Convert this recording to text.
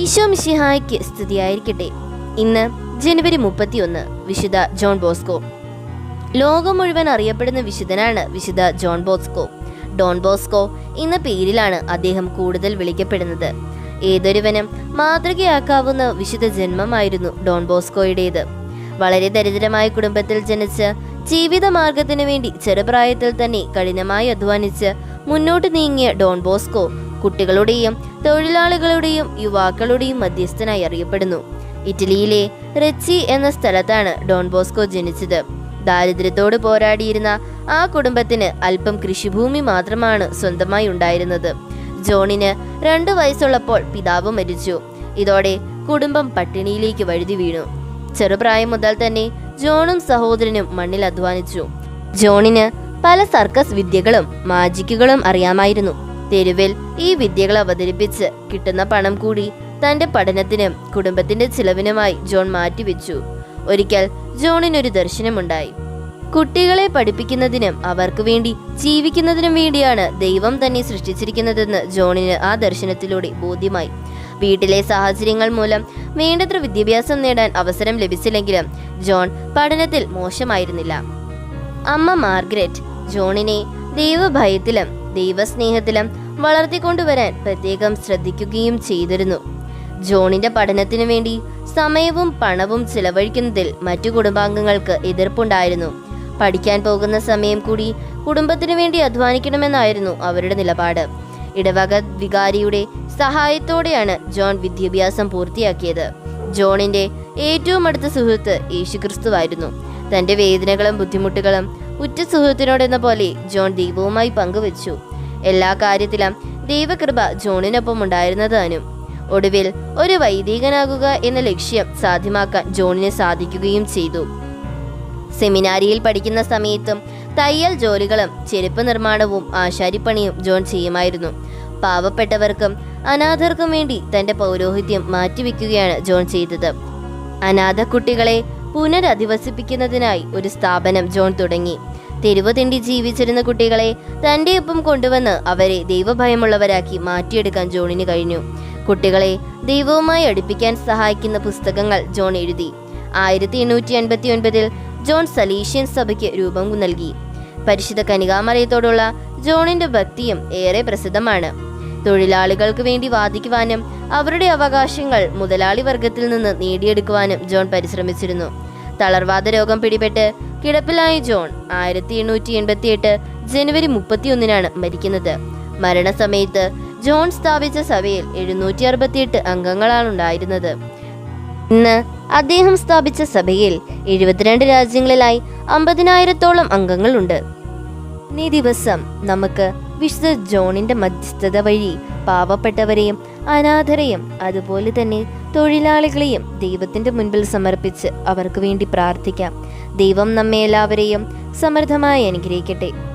ഈശോ മിശിഹായ്ക്ക് സ്തുതിയായിരിക്കട്ടെ. ഇന്ന് ജനുവരി മുപ്പത്തിയൊന്ന് വിശുദ്ധ ജോൺ ബോസ്കോ. ലോകം മുഴുവൻ അറിയപ്പെടുന്ന വിശുദ്ധനാണ് വിശുദ്ധ ജോൺ ബോസ്കോ. ഡോൺ ബോസ്കോ എന്ന പേരിലാണ് അദ്ദേഹം കൂടുതൽ വിളിക്കപ്പെടുന്നത്. ഏതൊരുവനും മാതൃകയാക്കാവുന്ന വിശുദ്ധ ജന്മമായിരുന്നു ഡോൺ ബോസ്കോയുടേത്. വളരെ ദരിദ്രമായ കുടുംബത്തിൽ ജനിച്ച് ജീവിത മാർഗത്തിനു വേണ്ടി ചെറുപ്രായത്തിൽ തന്നെ കഠിനമായി അധ്വാനിച്ച് മുന്നോട്ട് നീങ്ങിയ ഡോൺ ബോസ്കോ കുട്ടികളുടെയും തൊഴിലാളികളുടെയും യുവാക്കളുടെയും മധ്യസ്ഥനായി അറിയപ്പെടുന്നു. ഇറ്റലിയിലെ റെച്ചി എന്ന സ്ഥലത്താണ് ഡോൺ ബോസ്കോ ജനിച്ചത്. ദാരിദ്ര്യത്തോട് പോരാടിയിരുന്ന ആ കുടുംബത്തിന് അല്പം കൃഷിഭൂമി മാത്രമാണ് സ്വന്തമായി ഉണ്ടായിരുന്നത്. ജോണിന് രണ്ടു വയസ്സുള്ളപ്പോൾ പിതാവ് മരിച്ചു. ഇതോടെ കുടുംബം പട്ടിണിയിലേക്ക് വഴുതി വീണു. ചെറുപ്രായം മുതൽ തന്നെ ജോണും സഹോദരനും മണ്ണിൽ അധ്വാനിച്ചു. ജോണിന് പല സർക്കസ് വിദ്യകളും മാജിക്കുകളും അറിയാമായിരുന്നു. തെരുവിൽ ഈ വിദ്യകൾ അവതരിപ്പിച്ച് കിട്ടുന്ന പണം കൂടി തന്റെ പഠനത്തിനും കുടുംബത്തിന്റെ ചിലവിനുമായി ജോൺ മാറ്റിവെച്ചു. ഒരിക്കൽ ജോണിനൊരു ദർശനമുണ്ടായി. കുട്ടികളെ പഠിപ്പിക്കുന്നതിനും അവർക്ക് വേണ്ടി ജീവിക്കുന്നതിനും വേണ്ടിയാണ് ദൈവം തന്നെ സൃഷ്ടിച്ചിരിക്കുന്നതെന്ന് ജോണിന് ആ ദർശനത്തിലൂടെ ബോധ്യമായി. വീട്ടിലെ സാഹചര്യങ്ങൾ മൂലം വേണ്ടത്ര വിദ്യാഭ്യാസം നേടാൻ അവസരം ലഭിച്ചില്ലെങ്കിലും ജോൺ പഠനത്തിൽ മോശമായിരുന്നില്ല. അമ്മ മാർഗ്രറ്റ് ജോണിനെ ദൈവഭയത്തിലും ദൈവസ്നേഹത്തിലും വളർത്തിക്കൊണ്ടുവരാൻ പ്രത്യേകം ശ്രദ്ധിക്കുകയും ചെയ്തിരുന്നു. ജോണിന്റെ പഠനത്തിനു വേണ്ടി സമയവും പണവും ചിലവഴിക്കുന്നതിൽ മറ്റു കുടുംബാംഗങ്ങൾക്ക് എതിർപ്പുണ്ടായിരുന്നു. പഠിക്കാൻ പോകുന്ന സമയം കൂടി കുടുംബത്തിനു വേണ്ടി അധ്വാനിക്കണമെന്നായിരുന്നു അവരുടെ നിലപാട്. ഇടവക വികാരിയുടെ സഹായത്തോടെയാണ് ജോൺ വിദ്യാഭ്യാസം പൂർത്തിയാക്കിയത്. ജോണിന്റെ ഏറ്റവും അടുത്ത സുഹൃത്ത് യേശുക്രിസ്തുവായിരുന്നു. തന്റെ വേദനകളും ബുദ്ധിമുട്ടുകളും ഉറ്റ സുഹൃത്തിനോടെന്ന പോലെ ജോൺ ദീപവുമായി പങ്കുവച്ചു. എല്ലാ കാര്യത്തിലും ദൈവകൃപ ജോണിനൊപ്പം ഉണ്ടായിരുന്നതാനും ഒടുവിൽ ഒരു വൈദികനാകുക എന്ന ലക്ഷ്യം സാധ്യമാക്കാൻ ജോണിന് സാധിക്കുകയും ചെയ്തു. സെമിനാരിയിൽ പഠിക്കുന്ന സമയത്തും തയ്യൽ ജോലികളും ചെരുപ്പ് നിർമ്മാണവും ആശാരിപ്പണിയും ജോൺ ചെയ്യുമായിരുന്നു. പാവപ്പെട്ടവർക്കും അനാഥർക്കും വേണ്ടി തന്റെ പൗരോഹിത്യം മാറ്റിവെക്കുകയാണ് ജോൺ ചെയ്തത്. അനാഥ കുട്ടികളെ പുനരധിവസിപ്പിക്കുന്നതിനായി ഒരു സ്ഥാപനം ജോൺ തുടങ്ങി. തെരുവ് ജീവിച്ചിരുന്ന കുട്ടികളെ തന്റെ ഒപ്പം കൊണ്ടുവന്ന് അവരെ ദൈവഭയമുള്ളവരാക്കി മാറ്റിയെടുക്കാൻ ജോണിന് കഴിഞ്ഞു. കുട്ടികളെ ദൈവവുമായി അടുപ്പിക്കാൻ സഹായിക്കുന്ന പുസ്തകങ്ങൾ ജോൺ എഴുതി. ആയിരത്തി എണ്ണൂറ്റി എൺപത്തി ഒൻപതിൽ ജോൺ സലീഷ്യൻ സഭയ്ക്ക് രൂപം നൽകി. പരിശുദ്ധ കനികാമറയത്തോടുള്ള ജോണിന്റെ ഭക്തിയും ഏറെ പ്രസിദ്ധമാണ്. തൊഴിലാളികൾക്ക് വേണ്ടി വാദിക്കുവാനും അവരുടെ അവകാശങ്ങൾ മുതലാളി വർഗത്തിൽ നിന്ന് നേടിയെടുക്കുവാനും ജോൺ പരിശ്രമിച്ചിരുന്നു. തളർവാദ രോഗം പിടിപെട്ട് കിടപ്പിലായ ജോൺ ആയിരത്തി എണ്ണൂറ്റി എൺപത്തി എട്ട് ജനുവരി മുപ്പത്തിയൊന്നിനാണ് മരിക്കുന്നത്. മരണസമയത്ത് ജോൺ സ്ഥാപിച്ച സഭയിൽ എഴുന്നൂറ്റി അറുപത്തിയെട്ട് അംഗങ്ങളാണ് ഉണ്ടായിരുന്നത്. ഇന്ന് അദ്ദേഹം സ്ഥാപിച്ച സഭയിൽ എഴുപത്തിരണ്ട് രാജ്യങ്ങളിലായി അമ്പതിനായിരത്തോളം അംഗങ്ങളുണ്ട്. ഇന്നേ ദിവസം നമുക്ക് വിശുദ്ധ ജോണിന്റെ മധ്യസ്ഥത വഴി പാവപ്പെട്ടവരെയും അനാഥരെയും അതുപോലെ തന്നെ തൊഴിലാളികളെയും ദൈവത്തിന്റെ മുൻപിൽ സമർപ്പിച്ച് അവർക്ക് വേണ്ടി പ്രാർത്ഥിക്കാം. ദൈവം നമ്മെ എല്ലാവരെയും സമൃദ്ധമായി അനുഗ്രഹിക്കട്ടെ.